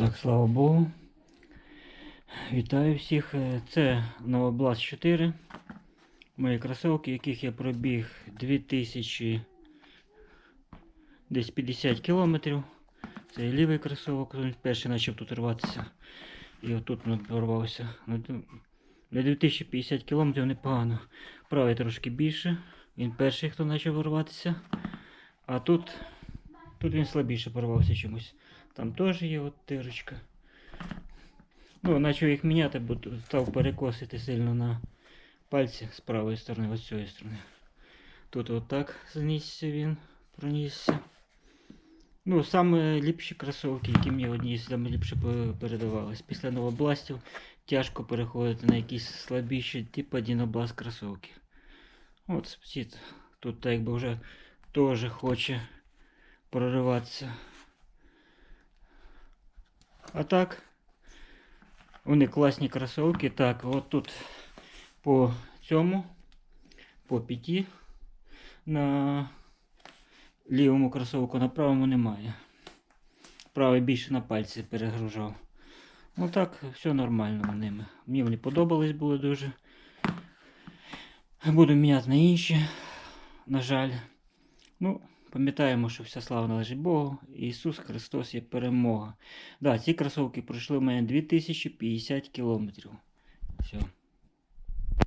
Так, слава Богу. Вітаю всіх. Е, Це Новобласт 4. Мої кросовки, яких я пробіг 2000 десь 50 кілометрів. Це лівий кросовок, він перший почав тут рватися. І отут він порвався. Ну, Для 2050 кілометрів непогано. Правий трошки більше. Він перший, хто почав рватися. А тут, тут він слабіше порвався чомусь. Там теж є от дирочка. Ну, почав їх міняти, бо став перекосити сильно на пальці з правої сторони, ось з цієї сторони. Тут отак знісся він, пронісся. Ну, саме ліпші кросовки, які мені одні з ліпше передавались. Після новобластів тяжко переходити на якісь слабіші, типу Дінобласт кросовки. От. Тут так якби вже теж хоче прориватися. А так, вони класні кросовки. Так, от тут по цьому, по п'яті на лівому кросовку, на правому немає. Правий більше на пальці перегружав. Ну так, все нормально ними. Мені вони подобались були дуже. Буду міняти на інші, на жаль. Ну, пам'ятаємо, що вся слава належить Богу. Ісус Христос є перемога. Да, ці кросовки пройшли в мене 2050 кілометрів. Все.